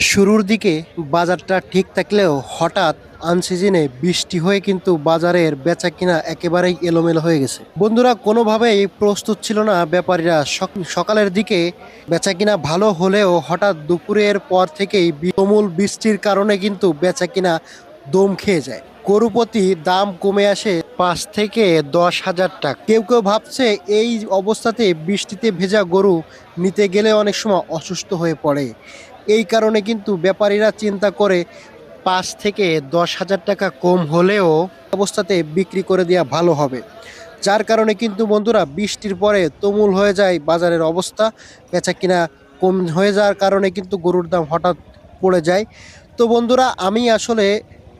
শুরুর দিকে বাজারটা ঠিক থাকলেও হঠাৎ আনসিজনে বৃষ্টি হয়ে কিন্তু বাজারের বেচা কিনা একেবারেই এলোমেলো হয়ে গেছে। বন্ধুরা, কোনোভাবেই প্রস্তুত ছিল না ব্যাপারীরা। সক- সকালের দিকে বেচা কিনা ভালো হলেও হঠাৎ দুপুরের পর থেকেই তুমুল বৃষ্টির কারণে কিন্তু বেচা কিনা দম খেয়ে যায়। গরু প্রতি দাম কমে আসে পাঁচ থেকে দশ হাজার টাকা। কেউ কেউ ভাবছে এই অবস্থাতে বৃষ্টিতে ভেজা গরু নিতে গেলে অনেক সময় অসুস্থ হয়ে পড়ে। এই কারণে কিন্তু ব্যাপারীরা চিন্তা করে পাঁচ থেকে দশ হাজার টাকা কম হলেও অবস্থাতে বিক্রি করে দেওয়া ভালো হবে। যার কারণে কিন্তু বন্ধুরা বৃষ্টির পরে তুমুল হয়ে যায় বাজারের অবস্থা। বেচা কিনা কম হয়ে যাওয়ার কারণে কিন্তু গরুর দাম হঠাৎ পড়ে যায়। তো বন্ধুরা আমি আসলে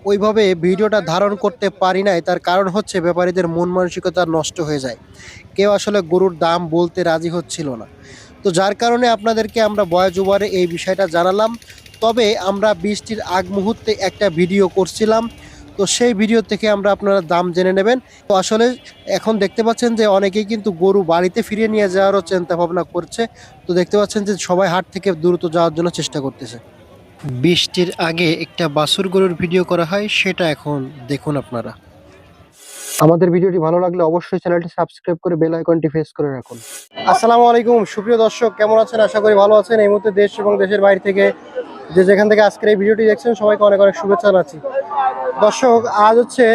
ওইভাবে ভিডিওটা ধারণ করতে পারি নাই, তার কারণ হচ্ছে ব্যাপারীদের মন মানসিকতা নষ্ট হয়ে যায়। কেউ আসলে গরুর দাম বলতে রাজি হচ্ছিল না। তো যার কারণে আপনাদেরকে আমরা বয়াজুবারে এই বিষয়টা জানালাম। তবে আমরা বৃষ্টির আগ মুহূর্তে একটা ভিডিও করছিলাম। তো সেই ভিডিও থেকে আমরা আপনারা দাম জেনে নেবেন। তো আসলে এখন দেখতে পাচ্ছেন যে অনেকেই কিন্তু গরু বাড়িতে ফিরিয়ে নিয়ে যাওয়ারও চিন্তা ভাবনা করছে। তো দেখতে পাচ্ছেন যে সবাই হাট থেকে দ্রুত যাওয়ার জন্য চেষ্টা করতেছে। বৃষ্টির আগে একটা বাছুর গরুর ভিডিও করা হয়, সেটা এখন দেখুন আপনারা। আমাদের ভিডিওটি ভালো লাগলে অবশ্যই চ্যানেলটি সাবস্ক্রাইব করে বেল আইকনটি প্রেস করে রাখুন। আসসালামু আলাইকুম, সুপ্রিয় দর্শক, কেমন আছেন? আশা করি ভালো আছেন। এই মুহূর্তে দেশ এবং দেশের বাইরে থেকে যে যেখান থেকে আজকের এই ভিডিওটি দেখছেন, সবাইকে অনেক অনেক শুভেচ্ছা জানাচ্ছি। দর্শক, আজ হচ্ছে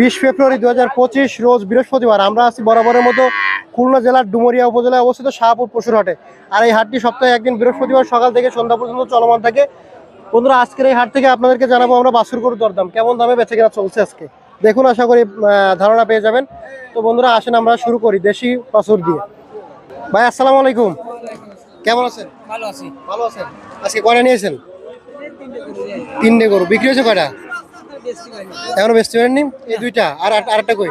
বিশ ফেব্রুয়ারি দু হাজার পঁচিশ, রোজ বৃহস্পতিবার। আমরা আছি বরাবরের মতো খুলনা জেলার ডুমুরিয়া উপজেলায় অবস্থিত শাহপুর পশুর হাটে। আর এই হাটটি সপ্তাহে একদিন বৃহস্পতিবার সকাল থেকে সন্ধ্যা পর্যন্ত চলমান থাকে। বন্ধুরা, আজকের এই হাট থেকে আপনাদেরকে জানাব আমরা বাছুর গরুর দরদাম। কেমন দামে বেচে কেনা চলছে আজকে? দেখুন আশা করি ধারণা পেয়ে যাবেন। তো বন্ধুরা আসেন আমরা শুরু করি দেশি বাছুর দিয়ে। ভাই আসসালামু আলাইকুম। কেমন আছেন? ভালো আছি। ভালো আছেন। আজকে কয়টা নিয়েছেন? তিনটে গরু। বিক্রি হয়েছে কয়টা? এখনও বেচতে পারেননি? এই দুইটা। আর আর- আরেকটা কই?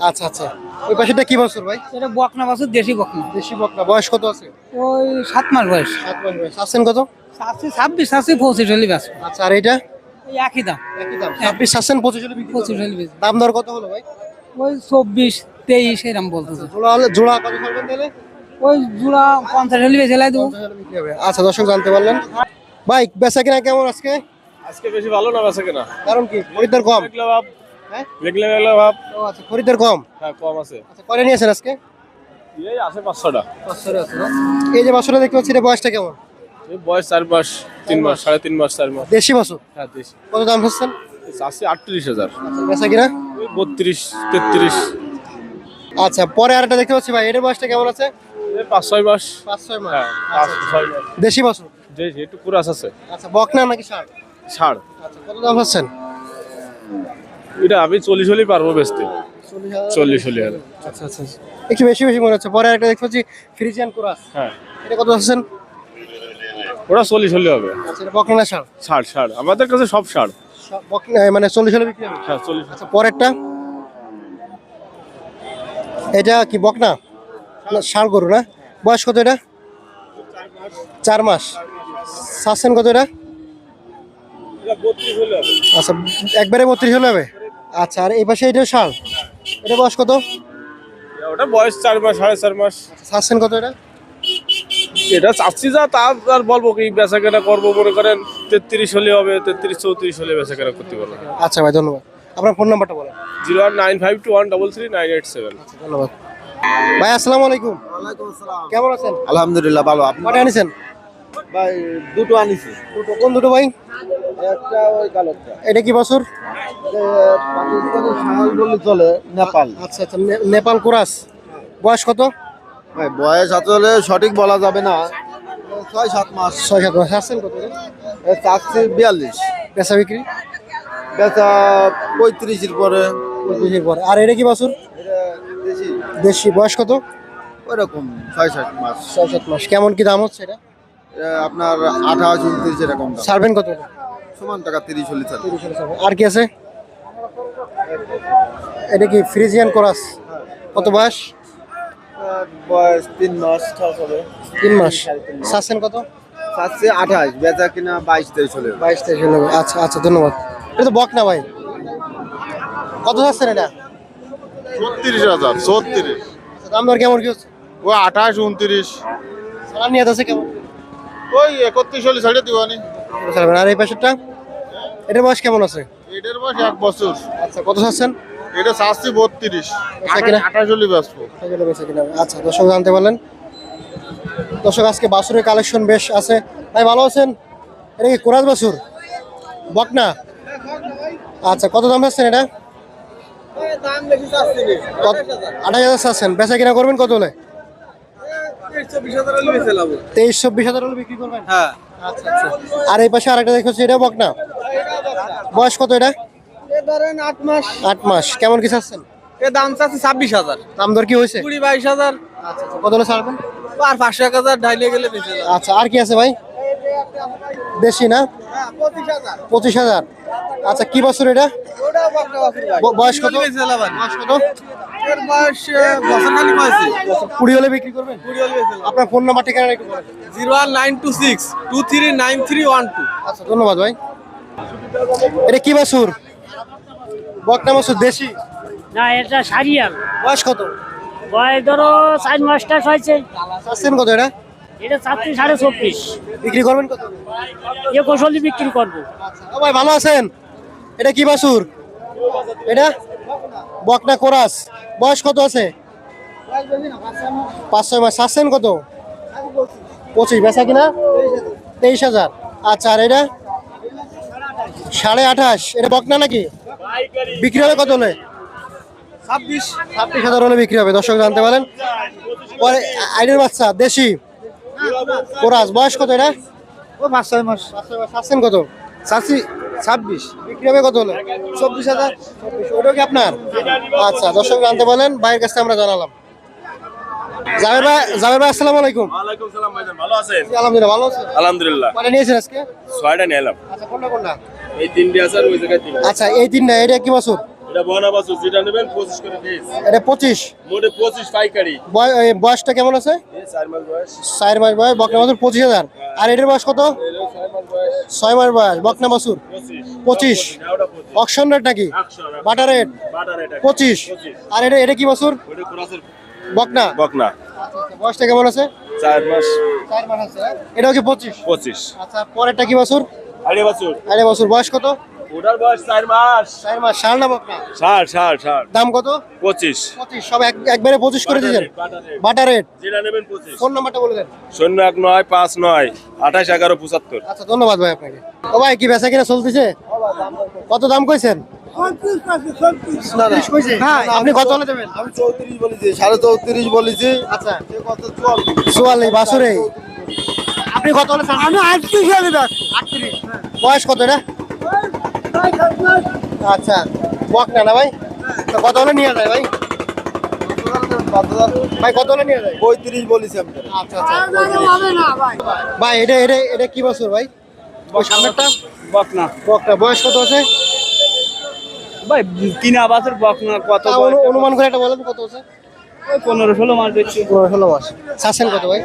আচ্ছা আচ্ছা। ওই পাশেটা কি বছর ভাই? এটা বকনা বাছুর দেশি বকনা। বেশি বকনা। বয়স কত আছে? ওই সাত মাস বয়স। সাত মাস বয়স। আছেন কত? আছে ছাব্বিশ আছে পঁচিশ হলে আচ্ছা আর ওই একই দাম। একই দাম। ছাব্বিশ আছেন পঁচিশ হলে বিক্রি পঁচিশ। হলে বেশি দাম দর কত হলো ভাই? ওই চব্বিশ তেইশ এরম বলতেছে। জোড়া হলে জোড়া কত করবেন তাহলে? ওই জোড়া পঞ্চাশ হলে বেশি লাই দেবো। আচ্ছা দর্শক জানতে পারলেন। ভাই বেচা কিনা কেমন আজকে? আজকে বেশি ভালো না বেচা কেনা? কারণ কি? খরিদ্দার কম। হ্যাঁ? মেঘলা মেঘলা ভাব। ও আচ্ছা খরিদ্দার কম। হ্যাঁ কম আছে। আচ্ছা কয়টা নিয়েছেন আজকে? এই আছে পাঁচশোটা। এই যে বাছুরটা দেখতে পাচ্ছি এটা বয়সটা কেমন? বয়স চার মাস তিন মাস সাড়ে তিন মাস চার মাস। দেশি বাছুর হ্যাঁ দেশি। কত দাম হচ্ছেন আছে আটত্রিশ হাজার। আচ্ছা বেচা কিনা? ওই বত্রিশ তেত্রিশ। আচ্ছা পরে আরেকটা দেখতে পাচ্ছি ভাই এটার বয়সটা কেমন আছে? পাঁচ ছয় মাস। পাঁচ ছয় মাস। হ্যাঁ পাঁচ ছয় মাস। দেশি বাছুর যে একটু কুরাস আছে। আচ্ছা বকনা নাকি ষাট ছাড় আচ্ছা কত দাম হচ্ছেন এটা আমি চল্লিশ হলেই পারব বেচতে। চল্লিশ হলে আচ্ছা আচ্ছা আচ্ছা। একটু বেশি বেশি মনে হচ্ছে। পরে আরেকটা দেখতে পাচ্ছি ফ্রিজিয়ান কোরাস। হ্যাঁ। এটা কত হচ্ছেন ওরা চল্লিশ হলে হবে। আচ্ছা বকনা না ষাট? ছাড় আমাদের কাছে সব সব বকনা মানে চল্লিশ হলে বিক্রি হবে? হ্যাঁ চল্লিশ আচ্ছা পরেরটা? এটা কি বকনা ষাড় গরু না? বয়স কত এটা? চার মাস। চাচ্ছেন কত এটা? আচ্ছা একবারে বত্রিশ হলে হবে? আচ্ছা আর এই পাশে এটা ষাড় এটা বয়স কত? ওটা বয়স চার মাস সাড়ে চার মাস। চাচ্ছেন কত এটা? এটা চাচ্ছি যা তা আর বলব কি বেচা কেনা করব মনে করেন তেত্রিশ হলে হবে তেত্রিশ চৌত্রিশ হলে বেচা কেনা করতে পারব। আচ্ছা ভাই ধন্যবাদ। আপনার ফোন নাম্বারটা বলেন। Zero one nine five two one double three nine eight seven. ধন্যবাদ। ভাই আসসালামু আলাইকুম। কেমন আছেন? আলহামদুলিল্লাহ ভালো। আপনি? কটা আনিছেন? ভাই দুটো আনিছি। দুটো কোন দুটো ভাই? একটা ওই কালোটা এটা কি বছর? পাকিস্তানি সাহাল বলে চলে নেপাল। আচ্ছা আচ্ছা নে- নেপাল কোরাস। বয়স কত? ভাই বয়স আসলে সঠিক বলা যাবে না। ছয় সাত মাস। ছয় সাত মাস। আসছেন কত এ বিয়াল্লিশ। বেচা বিক্রি? বেচা পঁয়ত্রিশের পরে। পঁয়ত্রিশের পরে। আর এটা কি বছর? দেশি। দেশি। বয়স কত? ওইরকম ছয় সাত মাস। ছয় সাত মাস। কেমন কি দাম হচ্ছে এটা? আপনার আঠাশ উনত্রিশ এরকম ছাড়বেন কত? সমান টাকা তিরিশ হলে। আর কি আছে? এটা কি ফ্রিজিয়ান করাস? কত বয়স? বয়স তিন মাস ঠাস হবে তিন মাস। চাচ্ছেন কত? চাচ্ছি আঠাশ বেচা কিনা বাইশ তেইশ হলে। বাইশ তেইশ হলে আচ্ছা আচ্ছা ধন্যবাদ। এটা তো বক না ভাই। কত চাচ্ছেন এটা? ছত্রিশ হাজার ছত্রিশ। আচ্ছা, দাম দর কেমন কি হচ্ছে? ও আঠাশ উনত্রিশ। সালান নিয়ে আছে কেমন? ওই একত্রিশ হলে ছাড়িয়ে দিবানি আর এই পাশেরটা? এটার বয়স কেমন আছে? এটার বয়স এক বছর। আচ্ছা কত চাচ্ছেন এটা বত্রিশ? আঠাশ হলে আচ্ছা দর্শক জানতে পারলেন। দর্শক আজকে বাসুরের কালেকশন বেশ আছে। ভাই ভালো আছেন? এটা কি কোরাজ বাসুর? বকনা? আচ্ছা কত দাম চাচ্ছেন এটা? আঠাশ হাজার চাচ্ছেন। বেচা কিনা করবেন কত হলে? তেইশ চব্বিশ হাজার হলে বিক্রি করবেন? হ্যাঁ। আচ্ছা আচ্ছা। আর এই পাশে আরেকটা দেখছি এটা বকনা? বয়স কত এটা? ধরেন আট মাস। আট মাস। কেমন কি চাচ্ছেন? এ দাম চাচ্ছে ছাব্বিশ হাজার। দাম দর কি হয়েছে? কুড়ি বাইশ হাজার। আচ্ছা আচ্ছা। কত হলে ছাড়বেন? আর পাঁচশো এক হাজার ঢাইলে গেলে আচ্ছা আর কি আছে ভাই? দেশি না? হ্যাঁ পঁচিশ হাজার। আচ্ছা কি বছর এটা? বয়স কত? কুড়ি হলে বিক্রি করবেন? আপনার ফোন নাম্বার ঠিকানা একটু zero one nine two six two three nine three one two. আচ্ছা ধন্যবাদ ভাই। এটা কি বাছুর? বকনা দেশি? না এটা সারিয়াল। বয়স কত? বয়স ধরো চার মাসটা হয়েছে। চাচ্ছেন কত এটা? এটা সাড়ে চব্বিশ। বিক্রি করবেন কত? এ কৌশলী বিক্রি করব। ভাই ভালো আছেন? এটা কি বাছুর এটা? বকনা কোরাস। বয়স কত আছে? পাঁচ ছয় মাস। চাচ্ছেন কত? পঁচিশ। বেচা কিনা? তেইশ হাজার। আচ্ছা আর এটা? সাড়ে আঠাশ এটা বকনা নাকি? বিক্রি হবে কত হলে? ছাব্বিশ ছাব্বিশ হাজার হলে বিক্রি হবে দর্শক জানতে পারেন। পরে আইনের বাচ্চা দেশি। কোরাস বয়স কত এটা? ও পাঁচ ছয় মাস। চাচ্ছেন কত? চাষি ছাব্বিশ। বিক্রি হবে কত হলে? চব্বিশ হাজার। ওটাও কি আপনার? আচ্ছা দর্শক জানতে বলেন ভাইয়ের কাছে আমরা জানালাম। জাবের ভাই জাবের ভাই আসসালামু আলাইকুম। ওয়ালাইকুম সালাম ভাইজান ভালো আছেন? আলহামদুলিল্লাহ ভালো আছেন। আলহামদুলিল্লাহ। মানে নিয়েছেন আজকে? ছয়টা নিলাম আচ্ছা কোনটা কোনটা? এই তিনটে আছে আর ওই জায়গায় তিনটে। আচ্ছা এই তিনটা এটা কি বছর? এটা বনা বাসু যেটা নেবেন পঁচিশ করে দিস এটা পঁচিশ? মোটে পঁচিশ পাইকারি। বয়সটা কেমন আছে? এই চার মাস বয়স। চার মাস বয়স বকনা বাছুর পঁচিশ হাজার। আর এটার বয়স কত? এলো ছয় মাস বয়স। ছয় মাস বয়স বকনা বাছুর। পঁচিশ। পঁচিশ। ওটা পঁচিশ। অকশন রেট নাকি? Butter rate? বাটার এটা পঁচিশ। আর এটা এটা কি বছর? ক্রসের বকনা? বকনা। বয়সটা কেমন আছে? চার মাস। চার মাস আছে। এটাও কি পঁচিশ? পঁচিশ। আচ্ছা পরেরটা কি বছর? আড়ে বছর। আরে বছর বয়স কত? ওটার বয়স চার মাস। চার মাস ষাট না বকনা ষাট ষাট ষাট দাম কত? পঁচিশ। পঁচিশ সব একবারে পঁচিশ করে দিয়েছেন? Butter rate. যেটা নেবেন পঁচিশ। ফোন নাম্বারটা বলে দেন। শূন্য এক নয় পাঁচ নয় আঠাশ এগারো পঁচাত্তর। আচ্ছা ধন্যবাদ ভাই আপনাকে। ও ভাই কি বেচা কিনা চলতেছে? কত দাম কইছেন? পঁয়ত্রিশ আপনি কত হলে দেবেন? আমি চৌত্রিশ বলেছি সাড়ে চৌত্রিশ বলেছি। আচ্ছা। চুয়াল্লিশ বাসুরে। আপনি কত হলে আমি আটত্রিশ আটত্রিশ। বয়স কত এটা আচ্ছা বক না না ভাই? তো কত হলে নিয়ে যায় ভাই? ভাই কত হলে নিয়ে যায়? পঁয়ত্রিশ বলেছি আমি আচ্ছা আচ্ছা ভাই এটা এটা এটা কি বছর ভাই? ওই সামনেরটা? বকনা বকটা বয়স কত আছে? ভাই কিনা বাছুর বকনা কত তা অনু- অনুমান করে একটা বলেন কত আছে? পনেরো ষোলো মাস দিচ্ছি। পনেরো ষোলো মাস। চাচ্ছেন কত ভাই?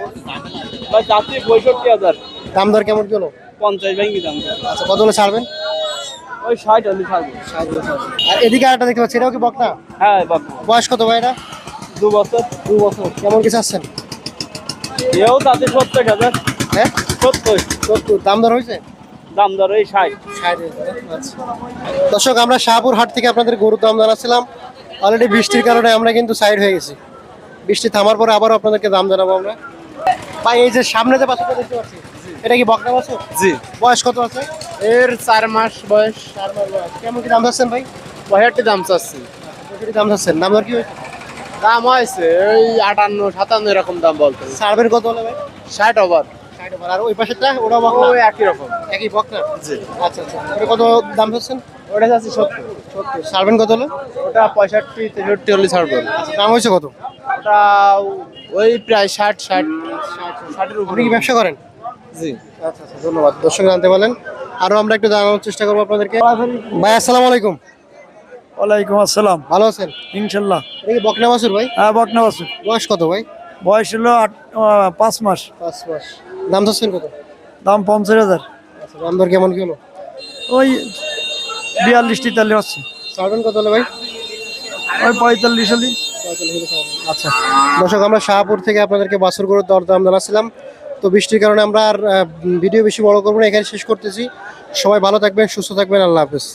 ভাই চাচ্ছি পঁয়ষট্টি হাজার। দাম দর কেমন কিলো পঞ্চাশ ভেঙে দাম আচ্ছা কত হলে ছাড়বেন? ওই ষাট হলে থাকবে আর এদিকে আরেকটা দেখতে পাচ্ছি এটাও কি বকনা? হ্যাঁ বকনা। বয়স কত ভাই এটা? দু বছর দু বছর। কেমন কি চাচ্ছেন? এও তাতে সত্তর হাজার। হ্যাঁ? সত্তর। সত্তর। দাম দর হয়েছে? দাম দর এই ষাট। আচ্ছা। দর্শক আমরা শাহপুর হাট থেকে আপনাদের গরুর দাম জানাচ্ছিলাম। অলরেডি বৃষ্টির কারণে আমরা কিন্তু সাইড হয়ে গেছি। বৃষ্টি থামার পরে আবারও আপনাদেরকে দাম জানাব আমরা। ভাই এই যে সামনে যে বাছুরটা দেখতে পাচ্ছি এটা কি বকনা বাছুর জি। বয়স কত আছে? এর চার মাস বয়স। চার মাস বয়স। কেমন কি দাম চাচ্ছেন ভাই? পঁয়ষট্টি দাম চাচ্ছি। কত দাম চাচ্ছেন। দাম দর কি হয়েছে? দাম হয়েছে ওই আটান্ন সাতান্ন এরকম দাম বলতে সার্ভের কত হলে ভাই? ষাট ওভার। আর ওই পাশেরটা ওটা বকনা? ওই একই রকম। একই বকনা? জি। আচ্ছা আচ্ছা। ওটা কত দাম চাচ্ছেন? ওটা যাচ্ছে সত্তর। সত্তর সার্ভেন কত হলো? ওটা পঁয়ষট্টি তেষট্টি হলে ছাড়বো। দাম হয়েছে কত? ওটা ওই প্রায় ষাট ষাট ষাটের উপরে। কি ব্যবসা করেন? জি। আচ্ছা আচ্ছা ধন্যবাদ। দর্শক জানতে পারলেন। আরও আমরা একটু জানানোর চেষ্টা করব আপনাদেরকে। ভাই আসসালামু আলাইকুম। ওয়ালাইকুম আসসালাম। ভালো আছেন? ইনশাল্লাহ। এটা বকনা বাসুর ভাই? হ্যাঁ বকনা বাসু বয়স কত ভাই? বয়স হলো আট পাঁচ মাস। পাঁচ মাস। দাম ধরছেন কত? দাম পঞ্চাশ হাজার। আচ্ছা দাম দর কেমন কি হলো? ওই বিয়াল্লিশ তেতাল্লিশ হচ্ছে। সার্ভেন কত হলো ভাই? ওই পঁয়তাল্লিশ হলি। আচ্ছা দর্শক আমরা শাহপুর থেকে আপনাদেরকে বাসুর গরুর দর দাম জানাচ্ছিলাম। তো বৃষ্টির কারণে আমরা আর ভিডিও বেশি বড় করব না এখানে শেষ করতেছি। সবাই ভালো থাকবেন সুস্থ থাকবেন আল্লাহ হাফেজ।